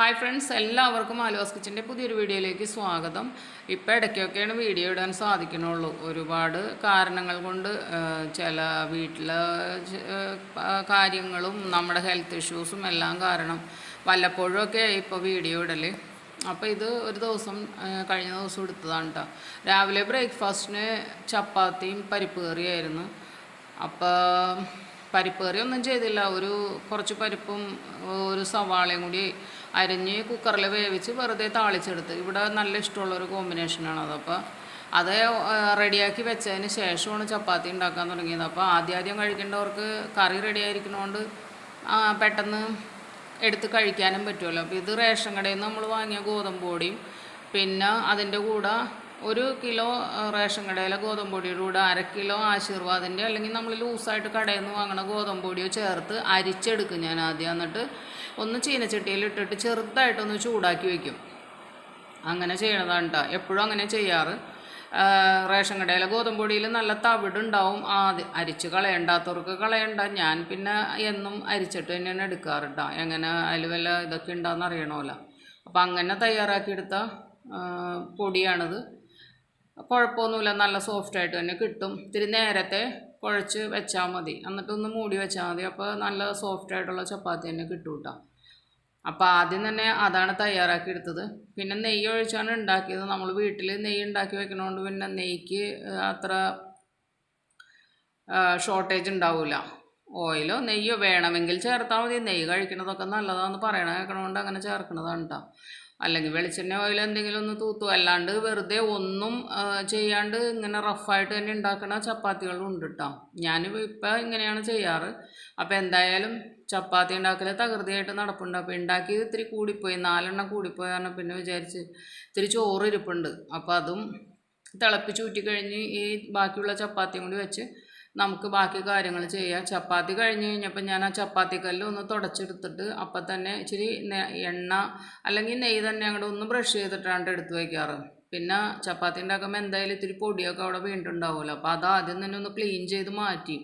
Hi friends എല്ലാവർക്കും ആലുവാസ് കിച്ചന്റെ പുതിയൊരു വീഡിയോയിലേക്ക് സ്വാഗതം. ഇപ്പോൾ ഇടയ്ക്കൊക്കെയാണ് വീഡിയോ ഇടാൻ സാധിക്കണുള്ളൂ. ഒരുപാട് കാരണങ്ങൾ കൊണ്ട് ചില വീട്ടിലെ കാര്യങ്ങളും നമ്മുടെ ഹെൽത്ത് ഇഷ്യൂസും എല്ലാം കാരണം വല്ലപ്പോഴുമൊക്കെ ഇപ്പോൾ വീഡിയോ ഇടൽ. അപ്പോൾ ഇത് ഒരു ദിവസം കഴിഞ്ഞ ദിവസം എടുത്തതാണ് കേട്ടോ രാവിലെ ബ്രേക്ക്ഫാസ്റ്റിന് ചപ്പാത്തിയും പരിപ്പ് കറിയായിരുന്നു. അപ്പോൾ പരിപ്പ് കറി ഒന്നും ചെയ്തില്ല. ഒരു കുറച്ച് പരിപ്പും ഒരു സവാളയും കൂടി അരിഞ്ഞ് കുക്കറിൽ വേവിച്ച് വെറുതെ താളിച്ചെടുത്ത്. ഇവിടെ നല്ല ഇഷ്ടമുള്ളൊരു കോമ്പിനേഷനാണ് അതപ്പോൾ അത് റെഡിയാക്കി വെച്ചതിന് ശേഷമാണ് ചപ്പാത്തി ഉണ്ടാക്കാൻ തുടങ്ങിയത്. അപ്പോൾ ആദ്യം ആദ്യം കഴിക്കേണ്ടവർക്ക് കറി റെഡി ആയിരിക്കണോണ്ട് പെട്ടെന്ന് എടുത്ത് കഴിക്കാനും പറ്റുമല്ലോ. അപ്പോൾ ഇത് റേഷൻ കടയിൽ നിന്ന് നമ്മൾ വാങ്ങിയ ഗോതമ്പ് പൊടിയും പിന്നെ അതിന്റെ കൂടെ ഒരു കിലോ റേഷൻ കടയിലെ ഗോതമ്പ് പൊടിയുടെ കൂടെ അര കിലോ ആശീർവാദിന്റെ അല്ലെങ്കിൽ നമ്മൾ ലൂസായിട്ട് കടയിൽ നിന്ന് വാങ്ങണ ഗോതമ്പ് പൊടിയോ ചേർത്ത് അരിച്ചെടുക്കും ഞാൻ ആദ്യം. എന്നിട്ട് ഒന്ന് ചീനച്ചട്ടിയിൽ ഇട്ടിട്ട് ചെറുതായിട്ടൊന്ന് ചൂടാക്കി വയ്ക്കും അങ്ങനെ ചെയ്യണതാണ് കേട്ടോ എപ്പോഴും അങ്ങനെ ചെയ്യാറ്. റേഷൻ കടയിലെ ഗോതമ്പ് പൊടിയിൽ നല്ല തവിടുണ്ടാവും ആദ്യം അരിച്ച് കളയണ്ടാത്തവർക്ക് കളയണ്ട. ഞാൻ പിന്നെ എന്നും അരിച്ചിട്ട് തന്നെയാണ് എടുക്കാറ് കേട്ടോ എങ്ങനെ അതിൽ വല്ല ഇതൊക്കെ ഉണ്ടാകുന്ന അറിയണമല്ലോ. അപ്പം അങ്ങനെ തയ്യാറാക്കിയെടുത്ത പൊടിയാണിത്. കുഴപ്പമൊന്നുമില്ല നല്ല സോഫ്റ്റ് ആയിട്ട് തന്നെ കിട്ടും. ഇത്തിരി നേരത്തെ കുഴച്ച് വെച്ചാൽ മതി. എന്നിട്ടൊന്ന് മൂടി വെച്ചാൽ മതി. അപ്പോൾ നല്ല സോഫ്റ്റ് ആയിട്ടുള്ള ചപ്പാത്തി തന്നെ കിട്ടും കേട്ടോ അപ്പോൾ ആദ്യം തന്നെ അതാണ് തയ്യാറാക്കി എടുത്തത്. പിന്നെ നെയ്യ് ഒഴിച്ചാണ് ഉണ്ടാക്കിയത്. നമ്മൾ വീട്ടിൽ നെയ്യ് ഉണ്ടാക്കി വെക്കണോണ്ട് പിന്നെ നെയ്ക്ക് അത്ര ഷോർട്ടേജ് ഉണ്ടാവില്ല ഓയിലോ നെയ്യോ വേണമെങ്കിൽ ചേർത്താൽ മതി. നെയ്യ് കഴിക്കണതൊക്കെ നല്ലതാണെന്ന് പറയണ കേൾക്കണോണ്ട് അങ്ങനെ ചേർക്കണതാണ് കേട്ടോ അല്ലെങ്കിൽ വെളിച്ചെണ്ണ ഓയിൽ എന്തെങ്കിലും ഒന്ന് തൂത്തു അല്ലാണ്ട് വെറുതെ ഒന്നും ചെയ്യാണ്ട് ഇങ്ങനെ റഫായിട്ട് തന്നെ ഉണ്ടാക്കുന്ന ചപ്പാത്തികളും ഉണ്ട് കേട്ടോ ഞാൻ ഇപ്പം ഇങ്ങനെയാണ് ചെയ്യാറ്. അപ്പോൾ എന്തായാലും ചപ്പാത്തി ഉണ്ടാക്കൽ തകൃതിയായിട്ട് നടപ്പുണ്ട്. അപ്പോൾ ഉണ്ടാക്കിയത് ഇത്തിരി കൂടിപ്പോയി നാലെണ്ണം കൂടിപ്പോയി കാരണം പിന്നെ വിചാരിച്ച് ഇത്തിരി ചോറ് ഇരിപ്പുണ്ട്. അപ്പോൾ അതും തിളപ്പിച്ച് ഊറ്റിക്കഴിഞ്ഞ് ഈ ബാക്കിയുള്ള ചപ്പാത്തിയും കൂടി വെച്ച് നമുക്ക് ബാക്കി കാര്യങ്ങൾ ചെയ്യാം. ചപ്പാത്തി കഴിഞ്ഞ് കഴിഞ്ഞപ്പോൾ ഞാൻ ആ ചപ്പാത്തി കല്ല് ഒന്ന് തുടച്ചെടുത്തിട്ട് അപ്പം തന്നെ ഇച്ചിരി എണ്ണ അല്ലെങ്കിൽ നെയ്യ് തന്നെ അങ്ങോട്ട് ഒന്ന് ബ്രഷ് ചെയ്തിട്ടാണ് എടുത്ത് വയ്ക്കാറ് പിന്നെ ചപ്പാത്തി ഉണ്ടാക്കുമ്പോൾ എന്തായാലും ഇത്തിരി പൊടിയൊക്കെ അവിടെ വീണ്ടുണ്ടാവുമല്ലോ. അപ്പോൾ അത് ആദ്യം തന്നെ ഒന്ന് ക്ലീൻ ചെയ്ത് മാറ്റി.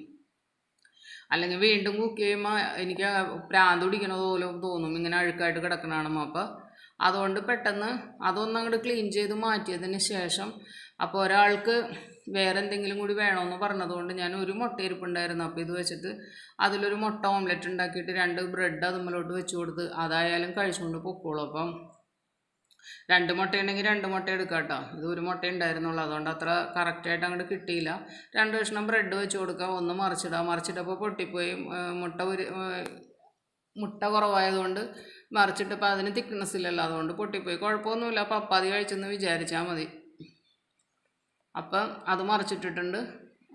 അല്ലെങ്കിൽ വീണ്ടും കുക്ക് ചെയ്യുമ്പോൾ എനിക്ക് പ്രാന്ത് പിടിക്കണത് പോലെ തോന്നും. ഇങ്ങനെ അഴുക്കായിട്ട് കിടക്കണതാണ് അപ്പോൾ അതുകൊണ്ട് പെട്ടെന്ന് അതൊന്നും അങ്ങോട്ട് ക്ലീൻ ചെയ്ത് മാറ്റിയതിന് ശേഷം അപ്പോൾ ഒരാൾക്ക് വേറെ എന്തെങ്കിലും കൂടി വേണമെന്ന് പറഞ്ഞതുകൊണ്ട് ഞാൻ ഒരു മുട്ട ഇരിപ്പുണ്ടായിരുന്നു. അപ്പോൾ ഇത് വെച്ചിട്ട് അതിലൊരു മുട്ട ഓംലെറ്റ് ഉണ്ടാക്കിയിട്ട് രണ്ട് ബ്രെഡ് അതുമ്മലോട്ട് വെച്ച് കൊടുത്ത് അതായാലും കഴിച്ചുകൊണ്ട് പൊക്കോളൂ. അപ്പം രണ്ട് മുട്ട ഉണ്ടെങ്കിൽ രണ്ട് മുട്ട എടുക്കാം കേട്ടോ ഇത് ഒരു മുട്ട ഉണ്ടായിരുന്നുള്ളൂ. അതുകൊണ്ട് അത്ര കറക്റ്റായിട്ട് അങ്ങോട്ട് കിട്ടിയില്ല. രണ്ട് കഷ്ണം ബ്രെഡ് വെച്ച് കൊടുക്കാം. ഒന്ന് മറിച്ചിടാം. മറിച്ചിട്ടപ്പോൾ പൊട്ടിപ്പോയി. മുട്ട ഒരു മുട്ട കുറവായതുകൊണ്ട് മറിച്ചിട്ടപ്പോൾ അതിന് തിക്നെസ് ഇല്ലല്ലോ. അതുകൊണ്ട് പൊട്ടിപ്പോയി. കുഴപ്പമൊന്നുമില്ല. അപ്പോൾ അപ്പാതി കഴിച്ചെന്ന് വിചാരിച്ചാൽ മതി. അപ്പം അത് മറിച്ചിട്ടിട്ടുണ്ട്.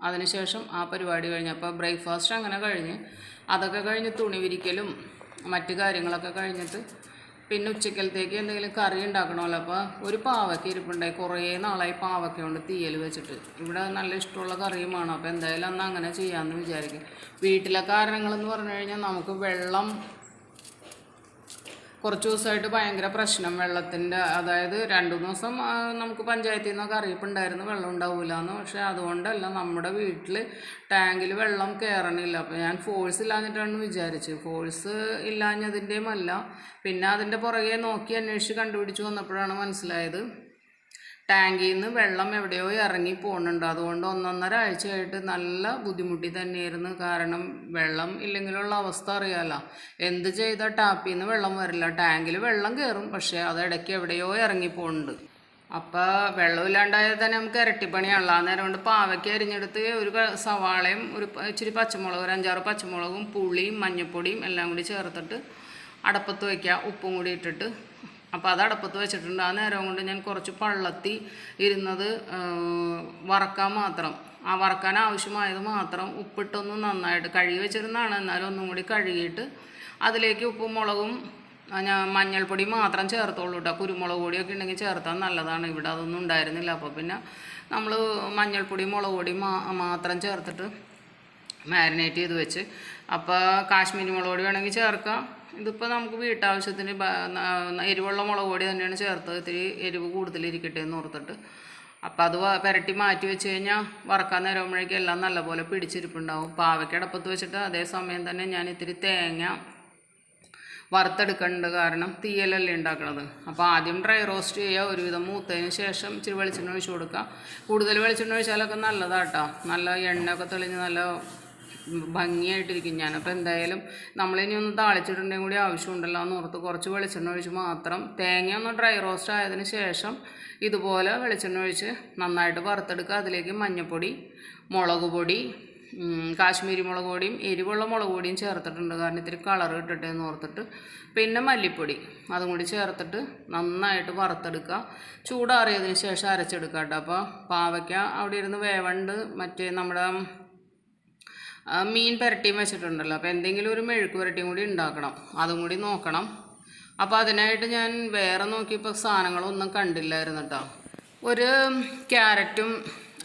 അതിനുശേഷം ആ പരിപാടി കഴിഞ്ഞ് അപ്പോൾ ബ്രേക്ക്ഫാസ്റ്റ് അങ്ങനെ കഴിഞ്ഞ് അതൊക്കെ കഴിഞ്ഞ് തുണി വിരിക്കലും മറ്റു കാര്യങ്ങളൊക്കെ കഴിഞ്ഞിട്ട് പിന്നെ ഉച്ചക്കലത്തേക്ക് എന്തെങ്കിലും കറി ഉണ്ടാക്കണമല്ലോ. അപ്പോൾ ഒരു പാവയ്ക്ക ഇരിപ്പുണ്ടായി. കുറേ നാളായി പാവയ്ക്ക കൊണ്ട് തീയൽ വെച്ചിട്ട്. ഇവിടെ നല്ല ഇഷ്ടമുള്ള കറിയുമാണ് അപ്പോൾ എന്തായാലും അന്ന് അങ്ങനെ ചെയ്യാമെന്ന് വിചാരിക്കും. വീട്ടിലെ കാരണങ്ങളെന്ന് പറഞ്ഞു കഴിഞ്ഞാൽ നമുക്ക് വെള്ളം കുറച്ച് ദിവസമായിട്ട് ഭയങ്കര പ്രശ്നം വെള്ളത്തിന്റെ അതായത് രണ്ട് ദിവസം നമുക്ക് പഞ്ചായത്തിൽ നിന്നൊക്കെ അറിയിപ്പുണ്ടായിരുന്നു വെള്ളം ഉണ്ടാവില്ല എന്ന് പക്ഷേ അതുകൊണ്ടല്ല നമ്മുടെ വീട്ടിൽ ടാങ്കിൽ വെള്ളം കയറണില്ല അപ്പോൾ ഞാൻ ഫോഴ്സ് ഇല്ലാഞ്ഞിട്ടാണ് വിചാരിച്ചത്. ഫോഴ്സ് ഇല്ലാഞ്ഞതിന്റെയും അല്ല പിന്നെ അതിന്റെ പുറകെ നോക്കി അന്വേഷിച്ച് കണ്ടുപിടിച്ച് വന്നപ്പോഴാണ് മനസ്സിലായത് ടാങ്കിൽ നിന്ന് വെള്ളം എവിടെയോ ഇറങ്ങി പോകുന്നുണ്ട് അതുകൊണ്ട് ഒന്നൊന്നര ആഴ്ചയായിട്ട് നല്ല ബുദ്ധിമുട്ടി തന്നെയായിരുന്നു. കാരണം വെള്ളം ഇല്ലെങ്കിലുള്ള അവസ്ഥ അറിയാലോ. എന്ത് ചെയ്താൽ ടാപ്പിൽ നിന്ന് വെള്ളം വരില്ല. ടാങ്കിൽ വെള്ളം കയറും പക്ഷേ അത് ഇടയ്ക്ക് എവിടെയോ ഇറങ്ങി പോകുന്നുണ്ട് അപ്പോൾ വെള്ളമില്ലാണ്ടായാൽ തന്നെ നമുക്ക് ഇരട്ടിപ്പണിയാണല്ലോ ആ നേരം കൊണ്ട് പാവയ്ക്ക് അരിഞ്ഞെടുത്ത് ഒരു സവാളയും ഒരു ഇച്ചിരി പച്ചമുളകും ഒരു അഞ്ചാറ് പച്ചമുളകും പുളിയും മഞ്ഞൾപ്പൊടിയും എല്ലാം കൂടി ചേർത്തിട്ട് അടപ്പത്ത് വയ്ക്കുക ഉപ്പും കൂടി ഇട്ടിട്ട് അപ്പോൾ അത് അടപ്പത്ത് വെച്ചിട്ടുണ്ട്. ആ നേരം കൊണ്ട് ഞാൻ കുറച്ച് പള്ളത്തി ഇരുന്നത് വറക്കാൻ മാത്രം. ആ വറക്കാൻ ആവശ്യമായത് മാത്രം ഉപ്പിട്ടൊന്ന് നന്നായിട്ട് കഴുകി വെച്ചിരുന്നതാണ്. എന്നാലും ഒന്നും കൂടി കഴുകിയിട്ട് അതിലേക്ക് ഉപ്പും മുളകും ഞാൻ മഞ്ഞൾപ്പൊടി മാത്രം ചേർത്തോളൂ കേട്ടോ കുരുമുളക് പൊടിയൊക്കെ ഉണ്ടെങ്കിൽ ചേർത്താൽ നല്ലതാണ്. ഇവിടെ അതൊന്നും ഉണ്ടായിരുന്നില്ല. അപ്പോൾ പിന്നെ നമ്മൾ മഞ്ഞൾപ്പൊടി മുളക് പൊടി മാത്രം ചേർത്തിട്ട് മാരിനേറ്റ് ചെയ്ത് വെച്ച്. അപ്പോൾ കാശ്മീരി മുളക് പൊടി വേണമെങ്കിൽ ചേർക്കാം. ഇതിപ്പോൾ നമുക്ക് വീട്ടാവശ്യത്തിന് എരിവുള്ള മുളക് പൊടി തന്നെയാണ് ചേർത്തത്. ഇത്തിരി എരിവ് കൂടുതലിരിക്കട്ടെ എന്ന് ഓർത്തിട്ട്. അപ്പോൾ അത് പുരട്ടി മാറ്റി വെച്ച് കഴിഞ്ഞാൽ വറക്കാൻ നേരമ്പോഴേക്കും എല്ലാം നല്ലപോലെ പിടിച്ചിരിപ്പുണ്ടാവും. പാവയ്ക്കടപ്പത്ത് വെച്ചിട്ട് അതേ സമയം തന്നെ ഞാൻ ഇത്തിരി തേങ്ങ വറുത്തെടുക്കേണ്ടത് കാരണം തീയലല്ലേ ഉണ്ടാക്കുന്നത് അപ്പോൾ ആദ്യം ഡ്രൈ റോസ്റ്റ് ചെയ്യുക ഒരുവിധം മൂത്തതിന് ശേഷം ഇച്ചിരി വെളിച്ചെണ്ണ ഒഴിച്ച് കൊടുക്കുക കൂടുതൽ വെളിച്ചെണ്ണ ഒഴിച്ചാലൊക്കെ നല്ലതാട്ടോ. നല്ല എണ്ണയൊക്കെ തെളിഞ്ഞ് നല്ല ഭംഗിയായിട്ടിരിക്കും. ഞാനപ്പോൾ എന്തായാലും നമ്മളിനി ഒന്ന് താളിച്ചിട്ടുണ്ടെങ്കിൽ കൂടി ആവശ്യമുണ്ടല്ലോ എന്ന് ഓർത്ത് കുറച്ച് വെളിച്ചെണ്ണ ഒഴിച്ച് മാത്രം തേങ്ങ ഒന്ന് ഡ്രൈ റോസ്റ്റ് ആയതിന് ശേഷം ഇതുപോലെ വെളിച്ചെണ്ണ ഒഴിച്ച് നന്നായിട്ട് വറുത്തെടുക്കുക. അതിലേക്ക് മഞ്ഞൾപ്പൊടി മുളക് പൊടി കാശ്മീരി മുളക് പൊടിയും എരിവുള്ള മുളക് പൊടിയും ചേർത്തിട്ടുണ്ട്. കാരണം ഇത്തിരി കളർ ഇട്ടിട്ട് എന്ന് ഓർത്തിട്ട്. പിന്നെ മല്ലിപ്പൊടി അതും കൂടി ചേർത്തിട്ട് നന്നായിട്ട് വറുത്തെടുക്കുക. ചൂടാറിയതിന് ശേഷം അരച്ചെടുക്കുക കേട്ടോ. അപ്പോൾ പാവയ്ക്ക അവിടെ ഇരുന്ന് വേവണ്ട്. മറ്റേ നമ്മുടെ മീൻ പുരട്ടിയും വെച്ചിട്ടുണ്ടല്ലോ. അപ്പോൾ എന്തെങ്കിലും ഒരു മെഴുക്ക് പുരട്ടിയും കൂടി ഉണ്ടാക്കണം. അതും കൂടി നോക്കണം. അപ്പോൾ അതിനായിട്ട് ഞാൻ വേറെ നോക്കിയപ്പോൾ സാധനങ്ങളൊന്നും കണ്ടില്ലായിരുന്നു കേട്ടോ ഒരു ക്യാരറ്റും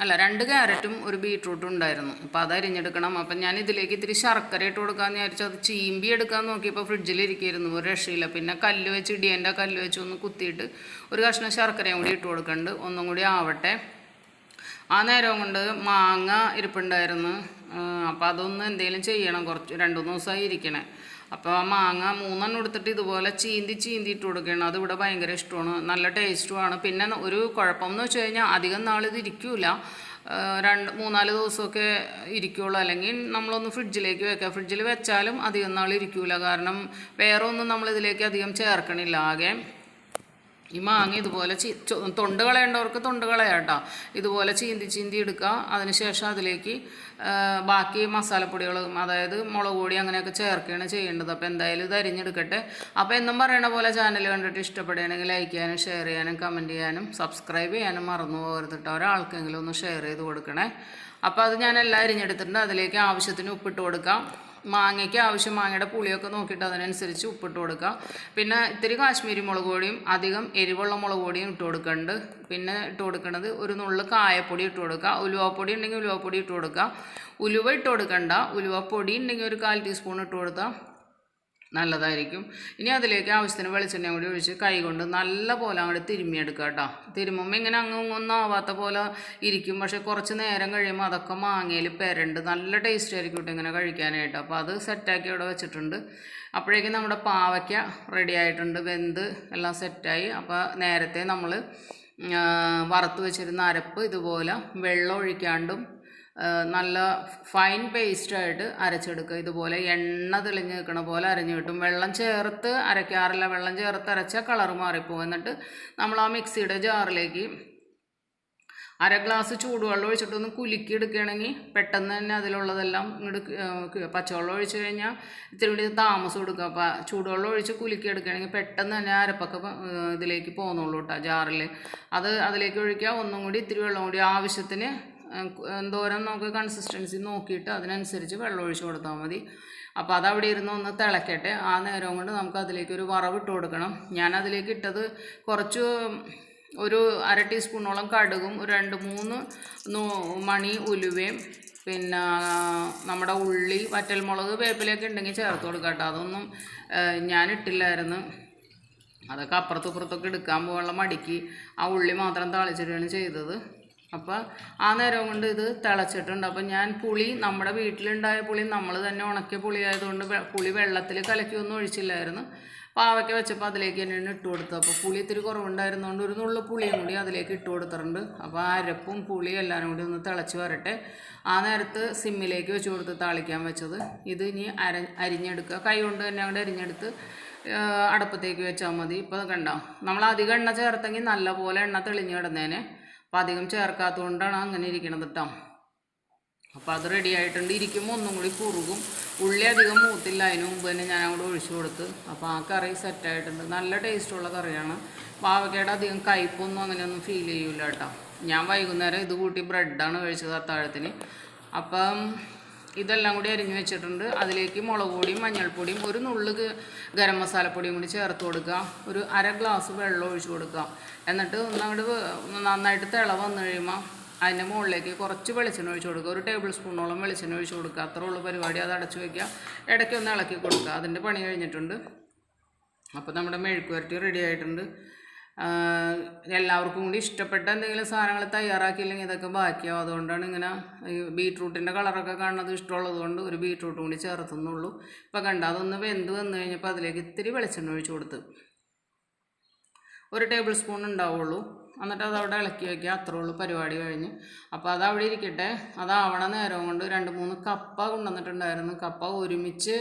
അല്ല രണ്ട് ക്യാരറ്റും ഒരു ബീട്രൂട്ടും ഉണ്ടായിരുന്നു. അപ്പോൾ അത് അരിഞ്ഞെടുക്കണം. അപ്പം ഞാൻ ഇതിലേക്ക് ഇത്തിരി ശർക്കര ഇട്ട് കൊടുക്കാമെന്ന് വിചാരിച്ചു. അത് ചീമ്പി എടുക്കാൻ നോക്കിയപ്പോൾ ഫ്രിഡ്ജിലിരിക്കുന്നു ഒരു രക്ഷയില്ല. പിന്നെ കല്ല് വെച്ച് ഇടിയന്റെ കല്ല് വെച്ച് ഒന്ന് കുത്തിയിട്ട് ഒരു കഷ്ണം ശർക്കരയും കൂടി ഇട്ട് കൊടുക്കുന്നുണ്ട് ഒന്നും കൂടി ആവട്ടെ. ആ നേരം കൊണ്ട് മാങ്ങ ഇരിപ്പുണ്ടായിരുന്നു. അപ്പോൾ അതൊന്ന് എന്തെങ്കിലും ചെയ്യണം. കുറച്ച് രണ്ട് മൂന്ന് ദിവസമായി ഇരിക്കണേ. അപ്പോൾ ആ മാങ്ങ മൂന്നെണ്ണം എടുത്തിട്ട് ഇതുപോലെ ചീന്തി ചീന്തിയിട്ട് കൊടുക്കണം. അത് ഇവിടെ ഭയങ്കര ഇഷ്ടമാണ്. നല്ല ടേസ്റ്റുമാണ് പിന്നെ ഒരു കുഴപ്പം എന്ന് വെച്ച് കഴിഞ്ഞാൽ അധികം നാൾ ഇതിരിക്കില്ല രണ്ട് മൂന്നാൽ ദിവസമൊക്കെ ഇരിക്കുള്ളൂ. അല്ലെങ്കിൽ നമ്മളൊന്ന് ഫ്രിഡ്ജിലേക്ക് വെക്കുക ഫ്രിഡ്ജിൽ വെച്ചാലും അധികം നാൾ ഇരിക്കില്ല കാരണം വേറെ ഒന്നും നമ്മളിതിലേക്ക് അധികം ചേർക്കണില്ല. ആകെ ഈ മാങ്ങ ഇതുപോലെ ചീ തൊണ്ട് കളയേണ്ടവർക്ക് തൊണ്ട് കളയാട്ടോ ഇതുപോലെ ചീന്തി ചീന്തി എടുക്കുക. അതിനുശേഷം അതിലേക്ക് ബാക്കി മസാലപ്പൊടികൾ അതായത് മുളക് പൊടി അങ്ങനെയൊക്കെ ചേർക്കുകയാണ് ചെയ്യേണ്ടത്. അപ്പോൾ എന്തായാലും ഇത് അപ്പോൾ എന്നും പറയണ പോലെ ചാനൽ കണ്ടിട്ട് ഇഷ്ടപ്പെടുകയാണെങ്കിൽ ലൈക്ക് ചെയ്യാനും ഷെയർ ചെയ്യാനും കമന്റ് ചെയ്യാനും സബ്സ്ക്രൈബ് ചെയ്യാനും മറന്നു പോകരുത് ഒരാൾക്കെങ്കിലും ഒന്ന് ഷെയർ ചെയ്ത് കൊടുക്കണേ. അപ്പോൾ അത് ഞാൻ എല്ലാം അരിഞ്ഞെടുത്തിട്ടുണ്ട്. അതിലേക്ക് ആവശ്യത്തിന് ഉപ്പിട്ട് കൊടുക്കാം. മാങ്ങയ്ക്ക് ആവശ്യം മാങ്ങയുടെ പുളിയൊക്കെ നോക്കിയിട്ട് അതിനനുസരിച്ച് ഉപ്പിട്ട് കൊടുക്കുക പിന്നെ ഇത്തിരി കാശ്മീരി മുളക് പൊടിയും അധികം എരിവുള്ള മുളക് പൊടിയും ഇട്ട് കൊടുക്കുന്നുണ്ട് പിന്നെ ഇട്ട് കൊടുക്കുന്നത് ഒരു നുള്ള് കായപ്പൊടി ഇട്ട് കൊടുക്കുക ഉലുവപ്പൊടി ഉണ്ടെങ്കിൽ ഉലുവപ്പൊടി ഇട്ട് കൊടുക്കുക ഉലുവ ഇട്ട് കൊടുക്കണ്ട. ഉലുവപ്പൊടി ഉണ്ടെങ്കിൽ ഒരു കാൽ ടീസ്പൂൺ ഇട്ട് കൊടുത്താൽ നല്ലതായിരിക്കും. ഇനി അതിലേക്ക് ആവശ്യത്തിന് വെളിച്ചെണ്ണ കൂടി ഒഴിച്ച് കൈ കൊണ്ട് നല്ല പോലെ അങ്ങോട്ട് തിരുമ്മിയെടുക്കുക കേട്ടോ. തിരുമ്മുമ്പോൾ ഇങ്ങനെ അങ്ങ് ഒന്നും ആവാത്ത പോലെ ഇരിക്കും. പക്ഷേ കുറച്ച് നേരം കഴിയുമ്പോൾ അതൊക്കെ മാങ്ങയിൽ പെരണ്ട്. നല്ല ടേസ്റ്റ് ആയിരിക്കും കേട്ടോ ഇങ്ങനെ കഴിക്കാനായിട്ട്. അപ്പോൾ അത് സെറ്റാക്കി ഇവിടെ വെച്ചിട്ടുണ്ട്. അപ്പോഴേക്കും നമ്മുടെ പാവയ്ക്ക റെഡി ആയിട്ടുണ്ട്. വെന്ത് എല്ലാം സെറ്റായി അപ്പോൾ നേരത്തെ നമ്മൾ വറുത്ത് വെച്ചിരുന്ന അരപ്പ് ഇതുപോലെ വെള്ളം ഒഴിക്കാണ്ടും നല്ല ഫൈൻ പേസ്റ്റായിട്ട് അരച്ചെടുക്കുക. ഇതുപോലെ എണ്ണ തെളിഞ്ഞ് നിൽക്കണ പോലെ അരഞ്ഞു കിട്ടും. വെള്ളം ചേർത്ത് അരയ്ക്കാറില്ല. വെള്ളം ചേർത്ത് അരച്ചാൽ കളർ മാറിപ്പോകും എന്നിട്ട് നമ്മൾ ആ മിക്സിയുടെ ജാറിലേക്ക് അര ഗ്ലാസ് ചൂടുവെള്ളം ഒഴിച്ചിട്ടൊന്ന് കുലുക്കി എടുക്കുകയാണെങ്കിൽ പെട്ടെന്ന് തന്നെ അതിലുള്ളതെല്ലാം ഇങ്ങോട്ട് പച്ചവെള്ളം ഒഴിച്ച് കഴിഞ്ഞാൽ ഇത്തിരി കൂടി താമസം എടുക്കുക അപ്പോൾ ചൂടുവെള്ളം ഒഴിച്ച് കുലുക്കി എടുക്കുകയാണെങ്കിൽ പെട്ടെന്ന് തന്നെ അരപ്പൊക്കെ ഇതിലേക്ക് പോകുന്നുള്ളൂ കേട്ടോ ജാറിൽ അത് അതിലേക്ക് ഒഴിക്കുക. ഒന്നും കൂടി ഇത്തിരി വെള്ളം കൂടി ആവശ്യത്തിന് എന്തോരം നമുക്ക് കൺസിസ്റ്റൻസി നോക്കിയിട്ട് അതിനനുസരിച്ച് വെള്ളം ഒഴിച്ച് കൊടുത്താൽ മതി. അപ്പോൾ അതവിടെ ഇരുന്ന് ഒന്ന് തിളക്കട്ടെ. ആ നേരം കൊണ്ട് നമുക്ക് അതിലേക്ക് ഒരു വറവ് ഇട്ട് കൊടുക്കണം. ഞാൻ അതിലേക്ക് ഇട്ടത് കുറച്ച് ഒരു അര ടീസ്പൂണോളം കടുകും ഒരു രണ്ട് മൂന്ന് മണി ഉലുവയും പിന്നെ നമ്മുടെ ഉള്ളി വറ്റൽമുളക് വേപ്പിലൊക്കെ ഉണ്ടെങ്കിൽ ചേർത്ത് കൊടുക്കാം കേട്ടോ അതൊന്നും ഇട്ടില്ലായിരുന്നു അതൊക്കെ അപ്പുറത്തും ഇപ്പുറത്തൊക്കെ എടുക്കാൻ പോകാനുള്ള മടിക്ക് ആ ഉള്ളി മാത്രം തളിച്ചിടുകയാണ് ചെയ്തത്. അപ്പോൾ ആ നേരം കൊണ്ട് ഇത് തിളച്ചിട്ടുണ്ട്. അപ്പോൾ ഞാൻ പുളി നമ്മുടെ വീട്ടിലുണ്ടായ പുളി നമ്മൾ തന്നെ ഉണക്കിയ പുളി ആയതുകൊണ്ട് പുളി വെള്ളത്തിൽ കലക്കിയൊന്നും ഒഴിച്ചില്ലായിരുന്നു. പാവയ്ക്ക വെച്ചപ്പോൾ അതിലേക്ക് തന്നെയാണ് ഇട്ട് കൊടുത്തു അപ്പോൾ പുളി ഇത്തിരി കുറവുണ്ടായിരുന്നതുകൊണ്ട് ഒരു നുള്ളു പുളിയും കൂടി അതിലേക്ക് ഇട്ട് കൊടുത്തിട്ടുണ്ട്. അപ്പോൾ അരപ്പും പുളിയും എല്ലാവരും കൂടി ഒന്ന് തിളച്ച് വരട്ടെ. ആ നേരത്ത് സിമ്മിലേക്ക് വെച്ച് കൊടുത്ത് താളിക്കാൻ വെച്ചത്. ഇത് ഇനി അര അരിഞ്ഞെടുക്കുക. കൈ കൊണ്ട് തന്നെ അങ്ങോട്ട് അരിഞ്ഞെടുത്ത് അടുപ്പത്തേക്ക് വെച്ചാൽ മതി. ഇപ്പോൾ കണ്ടോ? നമ്മൾ അധികം എണ്ണ ചേർത്തെങ്കിൽ നല്ലപോലെ എണ്ണ തെളിഞ്ഞ് കിടന്നേനെ. അപ്പോൾ അധികം ചേർക്കാത്തതുകൊണ്ടാണ് അങ്ങനെ ഇരിക്കണത് കേട്ടോ അപ്പോൾ അത് റെഡി ആയിട്ടുണ്ട്. ഇരിക്കുമ്പോൾ ഒന്നും കൂടി കുറുകും. ഉള്ളി അധികം മൂത്തില്ല. അതിന് മുമ്പ് തന്നെ ഞാൻ അങ്ങോട്ട് ഒഴിച്ചു കൊടുത്ത്. അപ്പോൾ ആ കറി സെറ്റായിട്ടുണ്ട് നല്ല ടേസ്റ്റുള്ള കറിയാണ്. പാവക്കയുടെ അധികം കയ്പൊന്നും അങ്ങനെയൊന്നും ഫീൽ ചെയ്യൂല കേട്ടോ ഞാൻ വൈകുന്നേരം ഇത് കൂട്ടി ബ്രെഡാണ് കഴിച്ചത് അത്താഴത്തിന്. അപ്പം ഇതെല്ലാം കൂടി അരിഞ്ഞു വെച്ചിട്ടുണ്ട്. അതിലേക്ക് മുളക് പൊടിയും മഞ്ഞൾപ്പൊടിയും ഒരു നുള്ളു ഗരം മസാലപ്പൊടിയും കൂടി ചേർത്ത് കൊടുക്കുക. ഒരു അര ഗ്ലാസ് വെള്ളം ഒഴിച്ചു കൊടുക്കുക. എന്നിട്ട് ഒന്നങ്ങോട്ട് നന്നായിട്ട് തിള വന്നു കഴിയുമ്പോൾ അതിന്റെ മുകളിലേക്ക് കുറച്ച് വെളിച്ചെണ്ണ ഒഴിച്ചു കൊടുക്കുക. ഒരു ടേബിൾ സ്പൂണോളം വെളിച്ചെണ്ണ ഒഴിച്ചു കൊടുക്കുക. അത്രേ ഉള്ളൂ പരിപാടി. അത് അടച്ചു വയ്ക്കുക ഇടയ്ക്ക് ഒന്ന് ഇളക്കി കൊടുക്കുക. അതിന്റെ പണി കഴിഞ്ഞിട്ടുണ്ട്. അപ്പോൾ നമ്മുടെ മെഴുക്കുവരട്ടി റെഡി ആയിട്ടുണ്ട്. എല്ലാവർക്കും കൂടി ഇഷ്ടപ്പെട്ട എന്തെങ്കിലും സാധനങ്ങൾ തയ്യാറാക്കിയില്ലെങ്കിൽ ഇതൊക്കെ ബാക്കിയാവും. അതുകൊണ്ടാണ് ഇങ്ങനെ ഈ ബീട്രൂട്ടിന്റെ കളറൊക്കെ കാണുന്നത് ഇഷ്ടമുള്ളത് കൊണ്ട് ഒരു ബീട്രൂട്ടും കൂടി ചേർത്തുന്നുള്ളൂ. ഇപ്പം കണ്ട അതൊന്ന് വെന്ത് വന്നു കഴിഞ്ഞപ്പോൾ അതിലേക്ക് ഇത്തിരി വെളിച്ചെണ്ണ ഒഴിച്ച് കൊടുത്ത് ഒരു ടേബിൾ സ്പൂൺ ഉണ്ടാവുള്ളൂ. എന്നിട്ട് അതവിടെ ഇളക്കി വയ്ക്കുക. അത്രേ ഉള്ളൂ പരിപാടി കഴിഞ്ഞ്. അപ്പോൾ അത് അവിടെ ഇരിക്കട്ടെ. അതാവണ നേരം കൊണ്ട് രണ്ട് മൂന്ന് കപ്പ കൊണ്ടുവന്നിട്ടുണ്ടായിരുന്നു. കപ്പ ഒരുമിച്ച്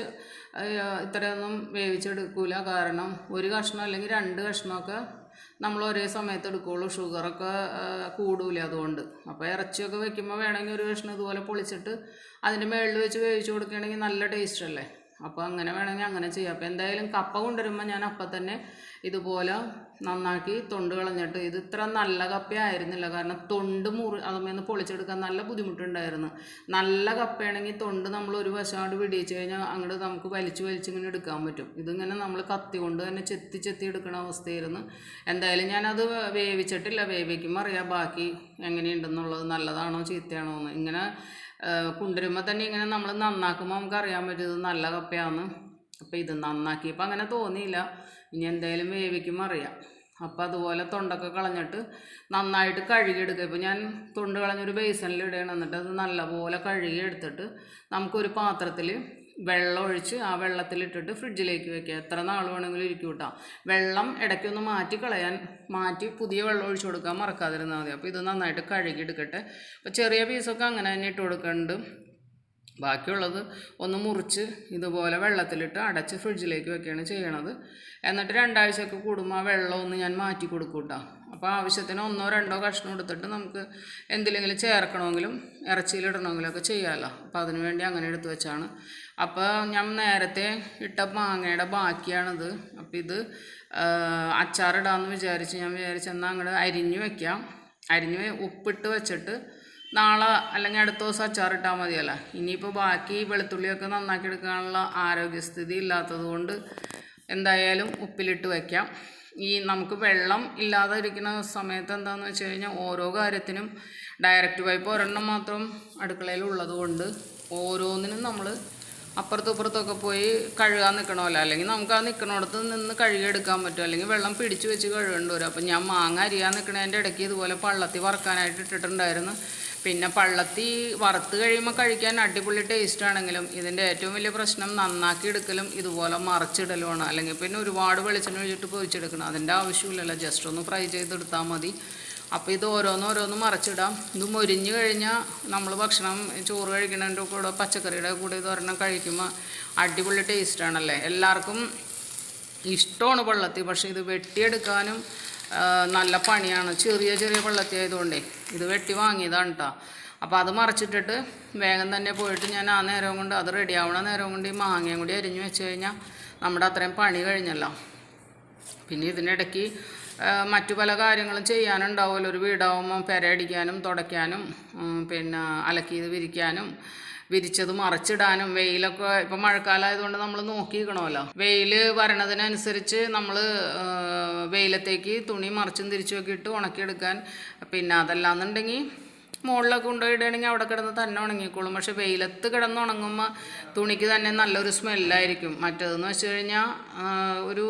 ഇത്രയൊന്നും വേവിച്ചെടുക്കില്ല കാരണം ഒരു കഷ്ണം അല്ലെങ്കിൽ രണ്ട് കഷ്ണമൊക്കെ നമ്മൾ ഒരേ സമയത്ത് എടുക്കുകയുള്ളൂ ഷുഗറൊക്കെ കൂടൂല അതുകൊണ്ട്. അപ്പോൾ ഇറച്ചിയൊക്കെ വെക്കുമ്പോൾ വേണമെങ്കിൽ ഒരു കഷ്ണം ഇതുപോലെ പൊളിച്ചിട്ട് അതിന്റെ മുകളിൽ വെച്ച് വേവിച്ച് കൊടുക്കുകയാണെങ്കിൽ നല്ല ടേസ്റ്റ് അല്ലേ? അപ്പോൾ അങ്ങനെ വേണമെങ്കിൽ അങ്ങനെ ചെയ്യാം. അപ്പോൾ എന്തായാലും കപ്പ കൊണ്ടുവരുമ്പോൾ ഞാൻ അപ്പം തന്നെ ഇതുപോലെ നന്നാക്കി തൊണ്ട് കളഞ്ഞിട്ട് ഇത് ഇത്ര നല്ല കപ്പയായിരുന്നില്ല. കാരണം തൊണ്ട് മുറി അതുമേന്ന് പൊളിച്ചെടുക്കാൻ നല്ല ബുദ്ധിമുട്ടുണ്ടായിരുന്നു. നല്ല കപ്പയാണെങ്കിൽ തൊണ്ട് നമ്മൾ ഒരു വശം അങ്ങോട്ട് വെടിയിച്ച് കഴിഞ്ഞാൽ അങ്ങോട്ട് നമുക്ക് വലിച്ചു വലിച്ച് ഇങ്ങനെ എടുക്കാൻ പറ്റും. ഇതിങ്ങനെ നമ്മൾ കത്തി കൊണ്ട് തന്നെ ചെത്തി ചെത്തി എടുക്കുന്ന അവസ്ഥയായിരുന്നു. എന്തായാലും ഞാനത് വേവിച്ചിട്ടില്ല. വേവിക്കുമ്പോൾ അറിയാം ബാക്കി എങ്ങനെയുണ്ടെന്നുള്ളത് നല്ലതാണോ ചീത്തയാണോ എന്ന്. ഇങ്ങനെ കൊണ്ടുവരുമ്പോൾ തന്നെ ഇങ്ങനെ നമ്മൾ നന്നാക്കുമ്പോൾ നമുക്ക് അറിയാൻ പറ്റും ഇത് നല്ല കപ്പയാണ് അപ്പോൾ ഇത് നന്നാക്കിയപ്പോൾ അങ്ങനെ തോന്നിയില്ല. ഇനി എന്തായാലും വേവിക്കുമ്പോൾ അറിയാം. അപ്പം അതുപോലെ തൊണ്ടൊക്കെ കളഞ്ഞിട്ട് നന്നായിട്ട് കഴുകിയെടുക്കുക. ഇപ്പോൾ ഞാൻ തൊണ്ട് കളഞ്ഞൊരു ബേസണിൽ ഇടുകയാണ്. എന്നിട്ട് അത് നല്ലപോലെ കഴുകി എടുത്തിട്ട് നമുക്കൊരു പാത്രത്തിൽ വെള്ളം ഒഴിച്ച് ആ വെള്ളത്തിലിട്ടിട്ട് ഫ്രിഡ്ജിലേക്ക് വെക്കുക. എത്ര നാൾ വേണമെങ്കിലും ഇരിക്കും കേട്ടോ വെള്ളം ഇടയ്ക്കൊന്ന് മാറ്റി കളയാൻ മാറ്റി പുതിയ വെള്ളം ഒഴിച്ചു കൊടുക്കാൻ മറക്കാതിരുന്നാൽ മതി. അപ്പോൾ ഇത് നന്നായിട്ട് കഴുകിയെടുക്കട്ടെ അപ്പോൾ ചെറിയ പീസൊക്കെ അങ്ങനെ തന്നെ ഇട്ട് കൊടുക്കുന്നുണ്ട് ബാക്കിയുള്ളത് ഒന്ന് മുറിച്ച് ഇതുപോലെ വെള്ളത്തിലിട്ട് അടച്ച് ഫ്രിഡ്ജിലേക്ക് വെക്കുകയാണ് ചെയ്യണത്. എന്നിട്ട് രണ്ടാഴ്ചയൊക്കെ കൂടുമ്പോൾ ആ വെള്ളം ഒന്ന് ഞാൻ മാറ്റി കൊടുക്കും കേട്ടോ അപ്പോൾ ആവശ്യത്തിന് ഒന്നോ രണ്ടോ കഷ്ണം എടുത്തിട്ട് നമുക്ക് എന്തിലെങ്കിലും ചേർക്കണമെങ്കിലും ഇറച്ചിയിലിടണമെങ്കിലും ഒക്കെ ചെയ്യാമല്ലോ അപ്പോൾ അതിന് വേണ്ടി അങ്ങനെ എടുത്തു വെച്ചാണ്. അപ്പോൾ ഞാൻ നേരത്തെ ഇട്ട മാങ്ങയുടെ ബാക്കിയാണിത്. അപ്പോൾ ഇത് അച്ചാറിടാമെന്ന് വിചാരിച്ച് ഞാൻ വിചാരിച്ച് എന്നാൽ അങ്ങോട്ട് അരിഞ്ഞ് വെക്കാം. അരിഞ്ഞ് ഉപ്പിട്ട് വെച്ചിട്ട് നാളെ അല്ലെങ്കിൽ അടുത്ത ദിവസം അച്ചാറിട്ടാൽ മതിയല്ലോ. ഇനിയിപ്പോൾ ബാക്കി വെളുത്തുള്ളിയൊക്കെ നന്നാക്കി എടുക്കാനുള്ള ആരോഗ്യസ്ഥിതി ഇല്ലാത്തത് കൊണ്ട് എന്തായാലും ഉപ്പിലിട്ട് വയ്ക്കാം ഈ നമുക്ക് വെള്ളം ഇല്ലാതെ ഇരിക്കുന്ന സമയത്ത് എന്താണെന്ന് വെച്ച് കഴിഞ്ഞാൽ ഓരോ കാര്യത്തിനും ഡയറക്റ്റ് പൈപ്പ് ഒരെണ്ണം മാത്രം അടുക്കളയിൽ ഉള്ളത് കൊണ്ട് ഓരോന്നിനും നമ്മൾ അപ്പുറത്തും ഇപ്പുറത്തൊക്കെ പോയി കഴുകാൻ നിൽക്കണമല്ലോ അല്ലെങ്കിൽ നമുക്ക് ആ നിൽക്കണോടത്ത് നിന്ന് കഴുകിയെടുക്കാൻ പറ്റും. അല്ലെങ്കിൽ വെള്ളം പിടിച്ച് വെച്ച് കഴുകേണ്ടി വരും. അപ്പം ഞാൻ മാങ്ങ അരിയാൻ നിൽക്കണതിന്റെ ഇടയ്ക്ക് ഇതുപോലെ പള്ളത്തി വറക്കാനായിട്ട് ഇട്ടിട്ടുണ്ടായിരുന്നു. പിന്നെ പള്ളത്തി വറുത്ത് കഴിയുമ്പോൾ കഴിക്കാൻ അടിപൊളി ടേസ്റ്റ് ആണെങ്കിലും ഇതിന്റെ ഏറ്റവും വലിയ പ്രശ്നം നന്നാക്കി എടുക്കലും ഇതുപോലെ മറിച്ചിടലുമാണ്. അല്ലെങ്കിൽ പിന്നെ ഒരുപാട് വെളിച്ചെണ്ണ ഒഴിച്ചിട്ട് പൊരിച്ചെടുക്കണം അതിന്റെ ആവശ്യമില്ലല്ലോ. ജസ്റ്റ് ഒന്ന് ഫ്രൈ ചെയ്തെടുത്താൽ മതി. അപ്പോൾ ഇത് ഓരോന്ന് മറച്ചിടാം. ഇത് മൊരിഞ്ഞ് കഴിഞ്ഞാൽ നമ്മൾ ഭക്ഷണം ചോറ് കഴിക്കുന്നതിന്റെ കൂടെ പച്ചക്കറിയുടെ കൂടെ ഇത് ഒരെണ്ണം കഴിക്കുമ്പോൾ അടിപൊളി ടേസ്റ്റാണല്ലേ എല്ലാവർക്കും ഇഷ്ടമാണ് പള്ളത്തി. പക്ഷേ ഇത് വെട്ടിയെടുക്കാനും നല്ല പണിയാണ്. ചെറിയ ചെറിയ വെള്ളത്തി ആയതുകൊണ്ടേ ഇത് വെട്ടി വാങ്ങിയതാണ് കേട്ടോ അപ്പോൾ അത് മറിച്ചിട്ടിട്ട് വേഗം തന്നെ പോയിട്ട് ഞാൻ ആ നേരം കൊണ്ട് അത് റെഡി ആവണ നേരം കൊണ്ട് ഈ മാങ്ങയും കൂടി അരിഞ്ഞു വെച്ച് കഴിഞ്ഞാൽ നമ്മുടെ അത്രയും പണി കഴിഞ്ഞല്ലോ. പിന്നെ ഇതിനിടയ്ക്ക് മറ്റു പല കാര്യങ്ങളും ചെയ്യാനുണ്ടാവുമല്ലോ. ഒരു വീടാവുമ്പോൾ പെരയടിക്കാനും തുടയ്ക്കാനും പിന്നെ അലക്കിയത് വിരിക്കാനും വിരിച്ചത് മറിച്ചിടാനും വെയിലൊക്കെ ഇപ്പം മഴക്കാലമായതുകൊണ്ട് നമ്മൾ നോക്കിയിരിക്കണമല്ലോ. വെയിൽ വരണതിനനുസരിച്ച് നമ്മൾ വെയിലത്തേക്ക് തുണി മറിച്ചും തിരിച്ചും ഒക്കെ ഇട്ട് ഉണക്കിയെടുക്കാൻ. പിന്നെ അതല്ലാന്നുണ്ടെങ്കിൽ മുകളിലൊക്കെ കൊണ്ടുപോയിടുകയാണെങ്കിൽ അവിടെ കിടന്ന് തന്നെ ഉണങ്ങിക്കോളും. പക്ഷെ വെയിലത്ത് കിടന്ന് ഉണങ്ങുമ്പോൾ തുണിക്ക് തന്നെ നല്ലൊരു സ്മെല്ലായിരിക്കും. മറ്റേതെന്ന് വെച്ച് കഴിഞ്ഞാൽ ഒരു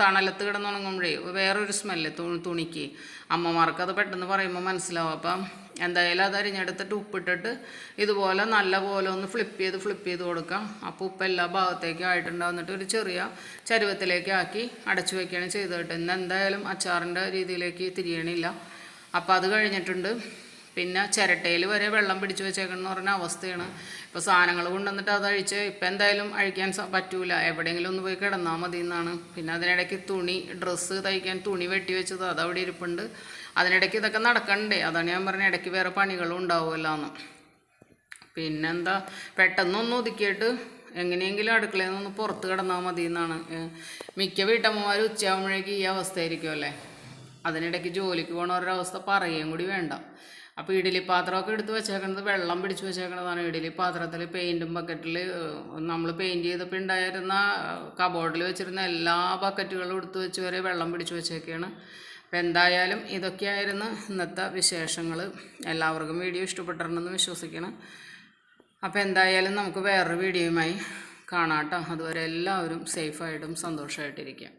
തണലത്ത് കിടന്നുണങ്ങുമ്പോഴേ വേറൊരു സ്മെല്ല് തുണിക്ക്. അമ്മമാർക്ക് അത് പെട്ടെന്ന് പറയുമ്പോൾ മനസ്സിലാവും. അപ്പം എന്തായാലും അത് അരിഞ്ഞെടുത്തിട്ട് ഉപ്പിട്ടിട്ട് ഇതുപോലെ നല്ല പോലെ ഒന്ന് ഫ്ലിപ്പ് ചെയ്ത് ഫ്ലിപ്പ് ചെയ്ത് കൊടുക്കാം. അപ്പോൾ ഉപ്പ് എല്ലാ ഭാഗത്തേക്കും ആയിട്ടുണ്ടാവുന്നിട്ട് ഒരു ചെറിയ ചരുവത്തിലേക്ക് ആക്കി അടച്ചു വെക്കുകയാണ് ചെയ്തിട്ട് ഇന്ന് എന്തായാലും അച്ചാറിന്റെ രീതിയിലേക്ക് തിരിയണില്ല. അപ്പോൾ അത് കഴിഞ്ഞിട്ടുണ്ട്. പിന്നെ ചിരട്ടയിൽ വരെ വെള്ളം പിടിച്ചു വെച്ചേക്കണം പറഞ്ഞ അവസ്ഥയാണ്. ഇപ്പോൾ സാധനങ്ങൾ കൊണ്ടുവന്നിട്ട് അത് അഴിച്ച് ഇപ്പം എന്തായാലും അഴിക്കാൻ പറ്റൂല. എവിടെയെങ്കിലും ഒന്ന് പോയി കിടന്നാൽ മതി എന്നാണ് പിന്നെ അതിനിടയ്ക്ക് തുണി ഡ്രസ്സ് തയ്ക്കാൻ തുണി വെട്ടി വെച്ചത്. അത് അവിടെ ഇരിപ്പുണ്ട്. അതിനിടയ്ക്ക് ഇതൊക്കെ നടക്കണ്ടേ? അതാണ് ഞാൻ പറഞ്ഞ ഇടയ്ക്ക് വേറെ പണികളും ഉണ്ടാവുമല്ലോ എന്ന് പിന്നെന്താ? പെട്ടെന്നൊന്ന് ഒതുക്കിയിട്ട് എങ്ങനെയെങ്കിലും അടുക്കളയിൽ നിന്ന് പുറത്ത് കിടന്നാൽ മതി എന്നാണ് മിക്ക വീട്ടമ്മമാർ ഉച്ചയാകുമ്പോഴേക്ക് ഈ അവസ്ഥയായിരിക്കും അല്ലേ? അതിനിടയ്ക്ക് ജോലിക്ക് പോകണ ഒരവസ്ഥ പറയുകയും കൂടി വേണ്ട. അപ്പോൾ ഇഡലി പാത്രമൊക്കെ എടുത്ത് വെച്ചേക്കണത് വെള്ളം പിടിച്ച് വെച്ചേക്കണതാണ്. ഇഡലി പാത്രത്തിൽ പെയിന്റും ബക്കറ്റിൽ നമ്മൾ പെയിന്റ് ചെയ്തപ്പോൾ ഉണ്ടായിരുന്ന കബോർഡിൽ വെച്ചിരുന്ന എല്ലാ ബക്കറ്റുകളും എടുത്ത് വെച്ച് വരെ വെള്ളം പിടിച്ച് വെച്ചേക്കാണ്. അപ്പോൾ എന്തായാലും ഇതൊക്കെയായിരുന്നു ഇന്നത്തെ വിശേഷങ്ങൾ എല്ലാവർക്കും വീഡിയോ ഇഷ്ടപ്പെട്ടിട്ടുണ്ടെന്ന് വിശ്വസിക്കണം. അപ്പോൾ എന്തായാലും നമുക്ക് വേറൊരു വീഡിയോയുമായി കാണാം കേട്ടോ. അതുവരെ എല്ലാവരും സേഫായിട്ടും സന്തോഷമായിട്ടിരിക്കാം.